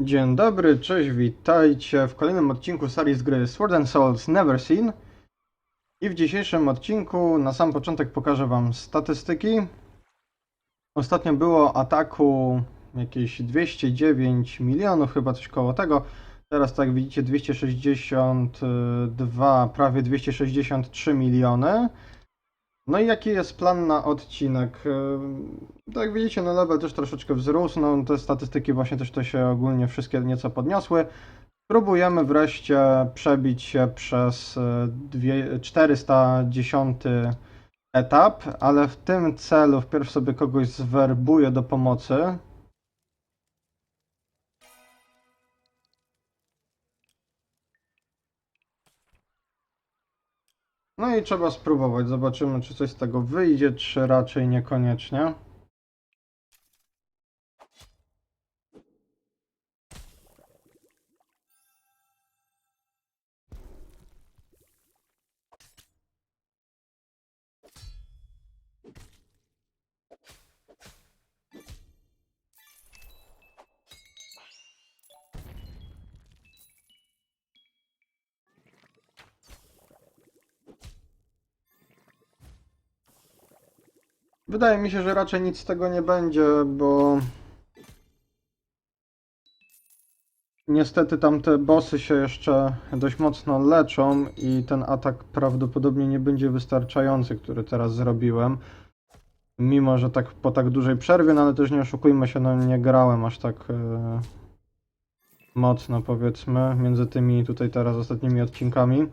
Dzień dobry, cześć, witajcie w kolejnym odcinku serii z gry Sword and Souls Never Seen. I w dzisiejszym odcinku na sam początek pokażę wam statystyki. Ostatnio było ataku jakieś 209 milionów, chyba coś koło tego. Teraz tak widzicie 262, prawie 263 miliony. No i jaki jest plan na odcinek? Ym, Tak jak widzicie, no level też troszeczkę wzrósł, no te statystyki właśnie też to się ogólnie wszystkie nieco podniosły. Próbujemy wreszcie przebić się przez e, dwie, 410 etap, ale w tym celu wpierw sobie kogoś zwerbuję do pomocy. No i trzeba spróbować. Zobaczymy, czy coś z tego wyjdzie, czy raczej niekoniecznie. Wydaje mi się, że raczej nic z tego nie będzie, bo niestety tamte bossy się jeszcze dość mocno leczą i ten atak prawdopodobnie nie będzie wystarczający, który teraz zrobiłem. Mimo, że tak po tak dużej przerwie, no ale też nie oszukujmy się, no nie grałem aż tak e, mocno powiedzmy między tymi tutaj teraz ostatnimi odcinkami.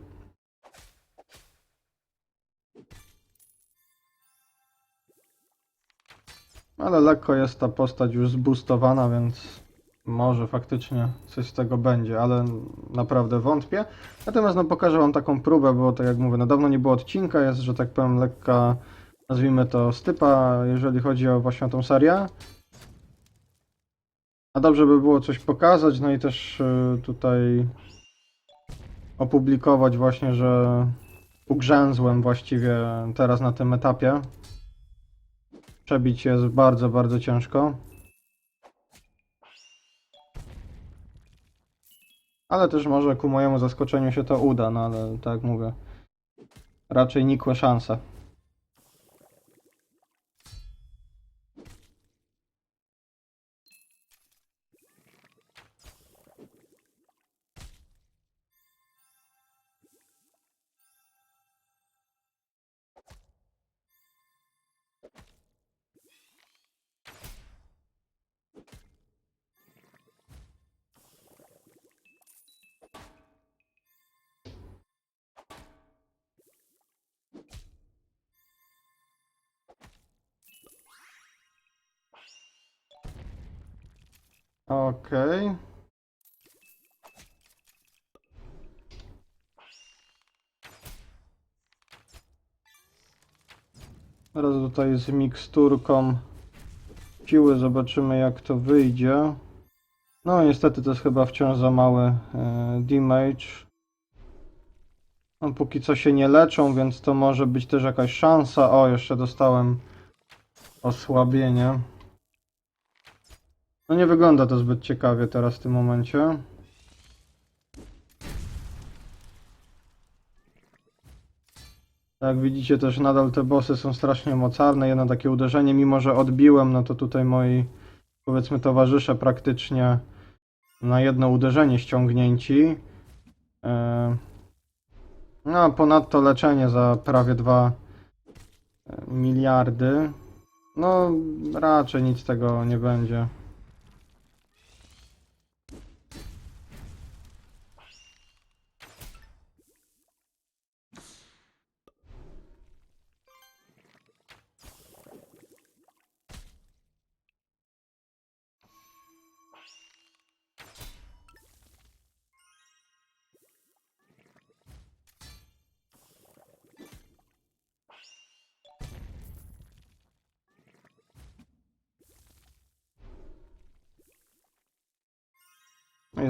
Ale lekko jest ta postać już zboostowana, więc może faktycznie coś z tego będzie, ale naprawdę wątpię. Natomiast no pokażę wam taką próbę, bo tak jak mówię, no dawno nie było odcinka, jest, że tak powiem, lekka, nazwijmy to stypa, jeżeli chodzi o właśnie tą serię. A dobrze by było coś pokazać, no i też y, tutaj opublikować właśnie, że ugrzęzłem właściwie teraz na tym etapie. Przebić jest bardzo, bardzo ciężko. Ale też może ku mojemu zaskoczeniu się to uda, no ale tak mówię, raczej nikłe szanse. Okej. Teraz tutaj z miksturką siły zobaczymy jak to wyjdzie. No niestety to jest chyba wciąż za mały e, damage. No, póki co się nie leczą, więc to może być też jakaś szansa. O, jeszcze dostałem osłabienie. No nie wygląda to zbyt ciekawie teraz w tym momencie. Jak widzicie też nadal te bossy są strasznie mocarne. Jedno takie uderzenie, mimo że odbiłem, no to tutaj moi powiedzmy towarzysze praktycznie na jedno uderzenie ściągnięci. E, No a ponadto leczenie za prawie 2 miliardy. No raczej nic z tego nie będzie.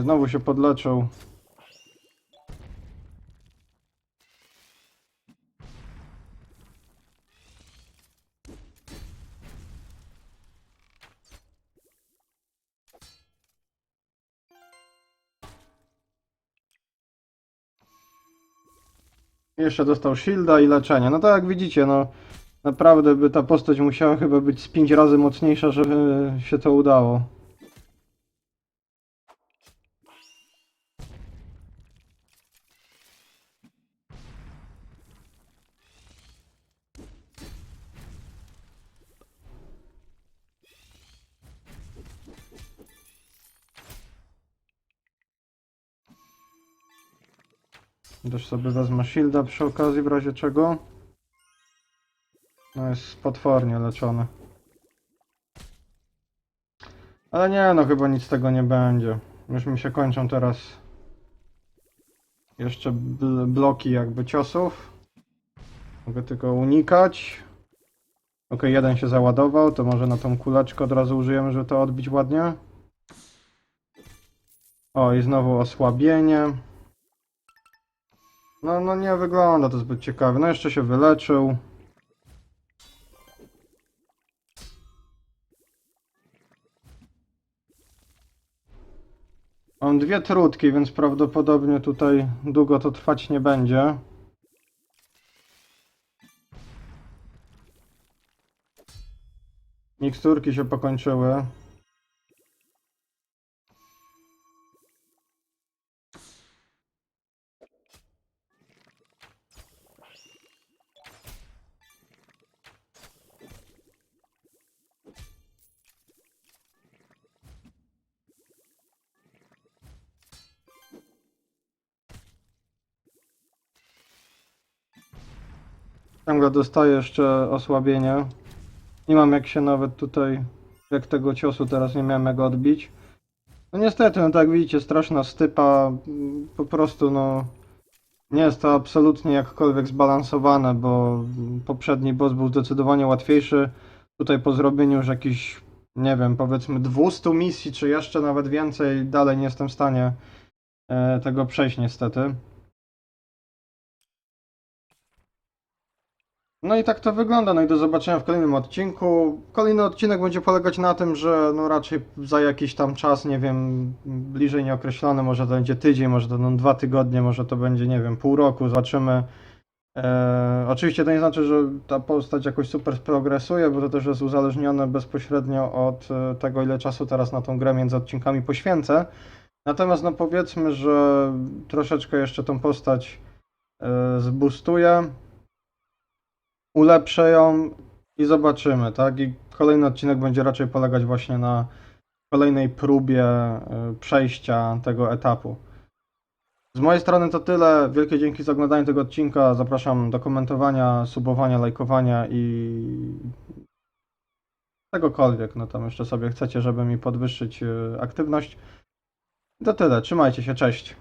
znowu się podleczył. Jeszcze dostał shielda i leczenie. No tak jak widzicie, no naprawdę by ta postać musiała chyba być z 5 razy mocniejsza, żeby się to udało. Też sobie wezmę shielda przy okazji, w razie czego. No jest potwornie leczony. Ale nie, no chyba nic z tego nie będzie. Już mi się kończą teraz jeszcze bl bloki jakby ciosów. Mogę tylko unikać. Ok, jeden się załadował, to może na tą kuleczkę od razu użyjemy, żeby to odbić ładnie. O, i znowu osłabienie. No, no nie wygląda to zbyt ciekawie. No jeszcze się wyleczył. Mam dwie trutki, więc prawdopodobnie tutaj długo to trwać nie będzie. Miksturki się pokończyły. Ciągle dostaję jeszcze osłabienie. Nie mam jak się nawet tutaj, jak tego ciosu teraz nie miałem jak odbić. No niestety, no tak widzicie, straszna stypa, po prostu no nie jest to absolutnie jakkolwiek zbalansowane, bo poprzedni boss był zdecydowanie łatwiejszy. Tutaj po zrobieniu już jakichś, nie wiem, powiedzmy 200 misji, czy jeszcze nawet więcej, dalej nie jestem w stanie e, tego przejść niestety. No i tak to wygląda. No i do zobaczenia w kolejnym odcinku. Kolejny odcinek będzie polegać na tym, że no raczej za jakiś tam czas, nie wiem, bliżej nieokreślony, może to będzie tydzień, może to będą dwa tygodnie, może to będzie, nie wiem, pół roku, zobaczymy. E, oczywiście to nie znaczy, że ta postać jakoś super progresuje, bo to też jest uzależnione bezpośrednio od e, tego, ile czasu teraz na tą grę między odcinkami poświęcę. Natomiast no powiedzmy, że troszeczkę jeszcze tą postać e, ulepszę ją i zobaczymy, tak? I kolejny odcinek będzie raczej polegać właśnie na kolejnej próbie y, przejścia tego etapu. Z mojej strony to tyle. Wielkie dzięki za oglądanie tego odcinka. Zapraszam do komentowania, subowania, lajkowania i tegokolwiek. No tam jeszcze sobie chcecie, żeby mi podwyższyć y, aktywność. To tyle. Trzymajcie się. Cześć.